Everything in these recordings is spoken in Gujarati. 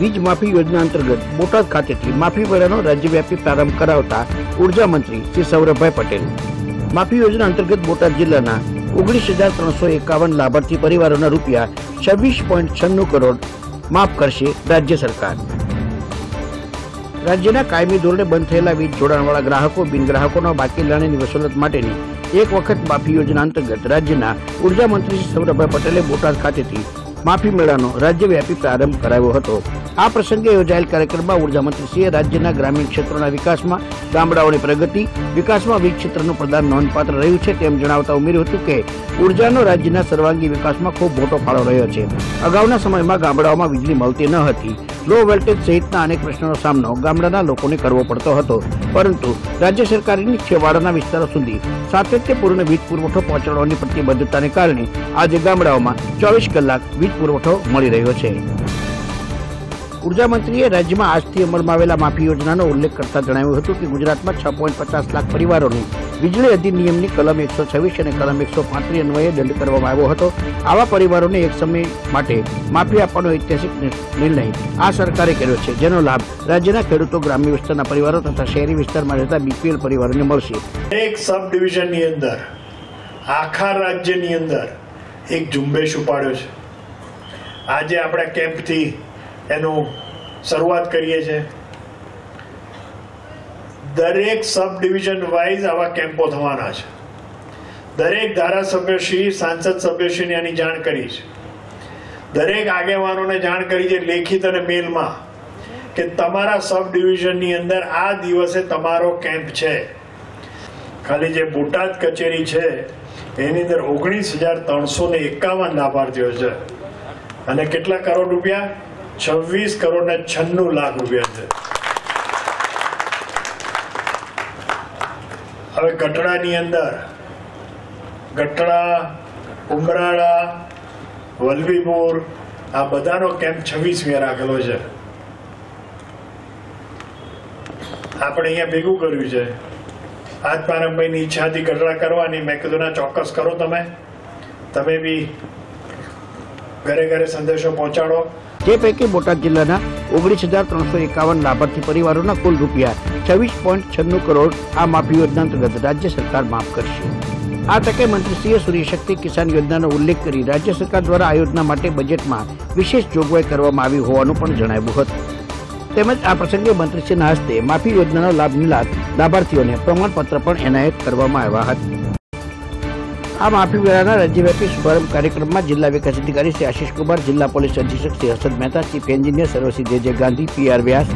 વીજ માફી યોજના અંતર્ગત બોટાદ ખાતેથી માફી ભર્યાનો રાજ્યવ્યાપી પ્રારંભ કરાવતા ઊર્જા મંત્રી શ્રી સૌરભભાઈ પટેલ. માફી યોજના અંતર્ગત બોટાદ જિલ્લાના ઓગણીસ હજાર ત્રણસો એકાવન લાભાર્થી પરિવારોના રૂપિયા છવ્વીસ પોઈન્ટ છન્નું કરોડ માફ કરશે રાજ્ય સરકાર. રાજ્યના કાયમી ધોરણે બંધ થયેલા વીજ જોડાણવાળા ગ્રાહકો, બિન ગ્રાહકોના બાકી લાણીની વસૂલત માટેની એક વખત માફી યોજના અંતર્ગત રાજ્યના ઊર્જા મંત્રી શ્રી સૌરભભાઈ પટેલે બોટાદ ખાતેથી માફી મેળાનો રાજ્યવ્યાપી પ્રારંભ કરાવ્યો હતો. આ પ્રસંગે યોજાયેલ કાર્યક્રમમાં ઊર્જા મંત્રીશ્રીએ રાજ્યના ગ્રામીણ ક્ષેત્રોના વિકાસમાં ગામડાઓની પ્રગતિ, વિકાસમાં વીજ ક્ષેત્રનું પ્રદાન નોંધપાત્ર રહ્યું છે તેમ જણાવતા ઉમેર્યું હતું કે ઉર્જાનો રાજ્યના સર્વાંગી વિકાસમાં ખૂબ મોટો ફાળો રહ્યો છે. અગાઉના સમયમાં ગામડાઓમાં વીજળી મળતી ન હતી. લો વોલ્ટેજ સહિતના અનેક પ્રશ્નોનો સામનો ગામડાના લોકોને કરવો પડતો હતો. પરંતુ રાજ્ય સરકારની છેવાડાના વિસ્તારો સુધી સાતત્યપૂર્ણ વીજ પુરવઠો પહોંચાડવાની પ્રતિબદ્ધતાને કારણે આજે ગામડાઓમાં ચોવીસ કલાક વીજ પુરવઠો મળી રહ્યો છે. ઊર્જા મંત્રીએ રાજ્યમાં આજથી અમલમાં આવેલા માફી યોજનાનો ઉલ્લેખ કરતા જણાવ્યું હતું કે ગુજરાતમાં છ પોઈન્ટ પચાસ લાખ પરિવારોને વીજળી અધિનિયમની કલમ એકસો છવ્વીસ અને કલમ એકસો પાંત્રીસ અન્વયે દંડ કરવામાં આવ્યો હતો. આવા પરિવારોને એક સમય માટે માફી આપવાનો ઐતિહાસિક નિર્ણય આ સરકારે કર્યો છે, જેનો લાભ રાજ્યના ખેડૂતો, ગ્રામ્ય વિસ્તારના પરિવારો તથા શહેરી વિસ્તારમાં રહેતા બીપીએલ પરિવારોને મળશે. એક સબ ડિવિઝનની અંદર, આખા રાજ્યની અંદર એક ઝુંબેશ ઉપાડ્યો છે. આજે આપણા કેમ્પથી એનું શરૂઆત કરીએ છીએ. દરેક સબ ડિવિઝન વાઇઝ આવા કેમ્પો થવાના છે. દરેક ધારાસભ્યશ્રી સાંસદ સભ્યશ્રીને આની જાણ કરી છે. દરેક આગેવાનોને જાણ કરી છે લેખિત અને મેલમાં કે તમારા સબ ડિવિઝનની અંદર આ દિવસે તમારો કેમ્પ છે. ખાલી જે બોટાદ કચેરી છે, એની અંદર ઓગણીસ હજાર ત્રણસો ને એકાવન લાભાર્થીઓ છે. અને કેટલા કરોડ રૂપિયા? છવ્વીસ કરોડ ને છન્નું લાખ રૂપિયા છે. હવે ગટડાની અંદર ગટડા ઉમરાળા, વલભીપુર, આ બધાનો કેમ્પ છવ્વીસમી રાખેલો છે. આપણે અહીંયા ભેગું કર્યું છે. આજ પારંભાઈની ઈચ્છાથી ગઢડા કરવાની મેં કીધું, ના, ચોક્કસ કરો તમે. તમે બી ઘરે ઘરે સંદેશો પહોંચાડો. તે પૈકી બોટાદ જિલ્લાના ઓગણીસ હજાર ત્રણસો એકાવન લાભાર્થી પરિવારોના કુલ રૂપિયા છવ્વીસ પોઈન્ટ છન્નું કરોડ આ માફી યોજના અંતર્ગત રાજ્ય સરકાર માફ કરશે. આ તકે મંત્રીશ્રીએ સૂર્યશક્તિ કિસાન યોજનાનો ઉલ્લેખ કરી રાજ્ય સરકાર દ્વારા આ યોજના માટે બજેટમાં વિશેષ જોગવાઈ કરવામાં આવી હોવાનું પણ જણાવ્યું હતું. તેમજ આ પ્રસંગે મંત્રીશ્રીના હસ્તે માફી યોજનાનો લાભ મિલાત લાભાર્થીઓને પ્રમાણપત્ર પણ એનાયત કરવામાં આવ્યા હતા. આ માફી વેળાના રાજ્યવ્યાપી શુભારંભ કાર્યક્રમમાં જિલ્લા વિકાસ અધિકારી શ્રી આશિષ કુમાર જિલ્લા પોલીસ અધિક્ષક શ્રી હર્ષદ મહેતા ચીફ એન્જિનિયર સર્વશ્રી J J Gandhi PR Vyas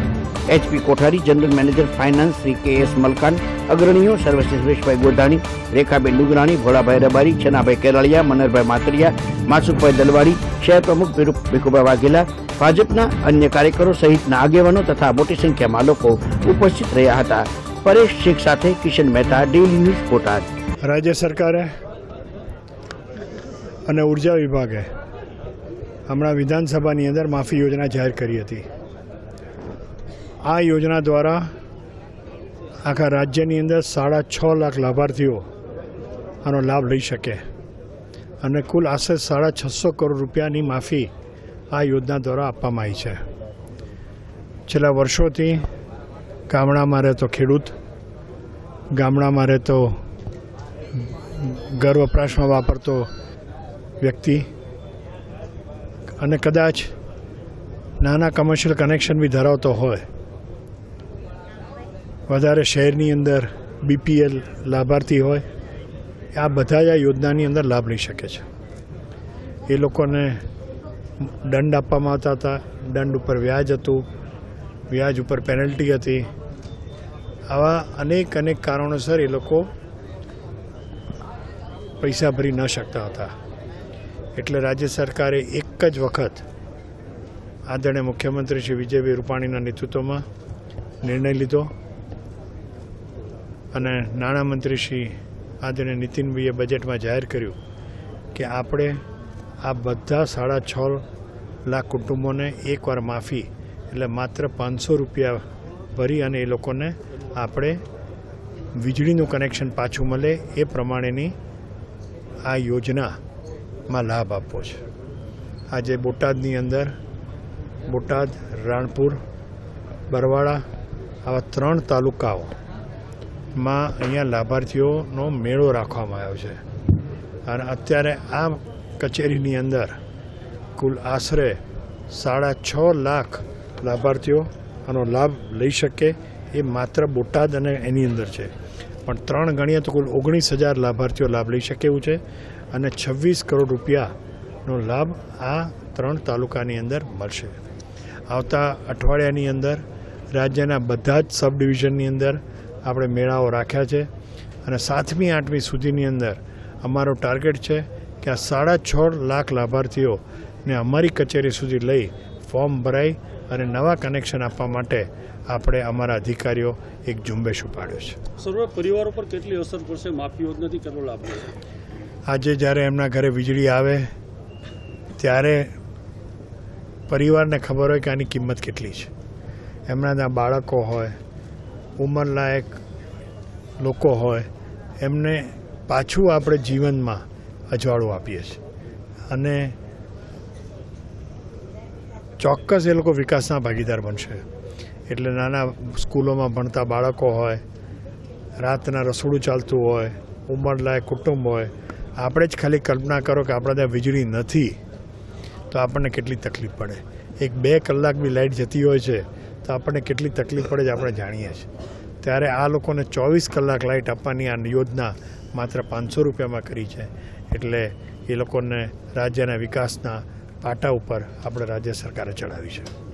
HP Kothari general manager finance Shri K S Malkan અગ્રણીઓ સર્વશ્રી સુરેશભાઈ ગોધાણી રેખાબેન ડુગરાણી ભોળાભાઈ રબારી છનાભાઈ કેરાળિયા મનરભાઈ માતરિયા માસુકભાઈ દલવાડી શહેર પ્રમુખ ભીખુભાઈ વાઘેલા ભાજપના અન્ય કાર્યકરો સહિતના આગેવાનો તથા મોટી સંખ્યામાં લોકો ઉપસ્થિત રહ્યા હતા પરેશ શેખ સાથે કિશન મહેતા ડેઇલી ન્યૂઝ બોટાદ રાજ્ય સરકારે અને ઊર્જા વિભાગે હમણાં વિધાનસભાની અંદર માફી યોજના જાહેર કરી હતી. આ યોજના દ્વારા આખા રાજ્યની અંદર સાડા છ લાખ લાભાર્થીઓ આનો લાભ લઈ શકે અને કુલ આશરે સાડા છસો કરોડ રૂપિયાની માફી આ યોજના દ્વારા આપવામાં આવી છે. છેલ્લા વર્ષોથી ગામડામાં રહેતો ખેડૂત, ગામડામાં રહેતો ઘર વપરાશમાં વાપરતો વ્યક્તિ અને કદાચ નાના કમર્શિયલ કનેક્શન બી ધરાવતો હોય. વધારે શહેરની અંદર બીપીએલ લાભાર્થી હોય, આ બધા જ આ યોજનાની અંદર લાભ લઈ શકે છે. એ લોકોને દંડ આપવામાં આવતા હતા, દંડ ઉપર વ્યાજ હતું, વ્યાજ ઉપર પેનલ્ટી હતી. આવા અનેક અનેક કારણોસર એ લોકો પૈસા ભરી ન શકતા હતા. એટલે રાજ્ય સરકારે એક જ વખત આદરણીય મુખ્યમંત્રી શ્રી વિજયભાઈ રૂપાણીના નેતૃત્વમાં નિર્ણય લીધો અને નાણામંત્રી શ્રી આદરણીય નીતિનભાઈએ બજેટમાં જાહેર કર્યું કે આપણે આ બધા સાડા છ લાખ કુટુંબોને એકવાર માફી, એટલે માત્ર પાંચસો રૂપિયા ભરી અને એ લોકોને આપણે વીજળીનું કનેક્શન પાછું મળે એ પ્રમાણેની આ યોજનામાં લાભ આપવો છે. આજે બોટાદની અંદર બોટાદ, રાણપુર, બરવાળા આવા ત્રણ તાલુકાઓમાં અહીંયા લાભાર્થીઓનો મેળો રાખવામાં આવ્યો છે. અને અત્યારે આ કચેરીની અંદર કુલ આશરે સાડા છ લાખ લાભાર્થીઓ આનો લાભ લઈ શકે એ માત્ર બોટાદ અને એની અંદર છે. પણ ત્રણ ગણીએ તો કુલ ઓગણીસ હજાર લાભાર્થીઓ લાભ લઈ શકે એવું છે. અને છવ્વીસ કરોડ રૂપિયાનો લાભ આ ત્રણ તાલુકાની અંદર મળશે. આવતા અઠવાડિયાની અંદર રાજ્યના બધા જ સબ ડિવિઝનની અંદર આપણે મેળાઓ રાખ્યા છે અને સાતમી, આઠમી સુધીની અંદર અમારો ટાર્ગેટ છે કે આ સાડા છ લાખ લાભાર્થીઓને અમારી કચેરી સુધી લઈ ફોર્મ ભરાઈ અને નવા કનેક્શન આપવા માટે આપણે અમારા અધિકારીઓ એક ઝુંબેશ ઉપાડ્યો છે. સર્વ પરિવારો પર કેટલી અસર પડશે? માફી યોજનાથી કેટલો લાભ મળશે? આજે જ્યારે એમના ઘરે વીજળી આવે, ત્યારે પરિવારને ખબર હોય કે આની કિંમત કેટલી છે. એમના ત્યાં બાળકો હોય, ઉંમરલાયક લોકો હોય, એમને પાછું આપણે જીવનમાં અજવાળું આપીએ છીએ. અને ચોક્કસ એ લોકો વિકાસના ભાગીદાર બનશે. એટલે નાના સ્કૂલોમાં ભણતા બાળકો હોય, રાતના રસોડું ચાલતું હોય, ઉંમરલાયક કુટુંબ હોય આપણે જ ખાલી કલ્પના કરો કે આપણે ત્યાં વીજળી નથી, તો આપણને કેટલી તકલીફ પડે? એક બે કલાક બી લાઇટ જતી હોય છે, તો આપણને કેટલી તકલીફ પડે છે આપણે જાણીએ છીએ. ત્યારે આ લોકોને ચોવીસ કલાક લાઇટ આપવાની આ યોજના માત્ર પાંચસો રૂપિયામાં કરી છે. એટલે એ લોકોને રાજ્યના વિકાસના પાટા ઉપર આપણે રાજ્ય સરકારે ચડાવી છે.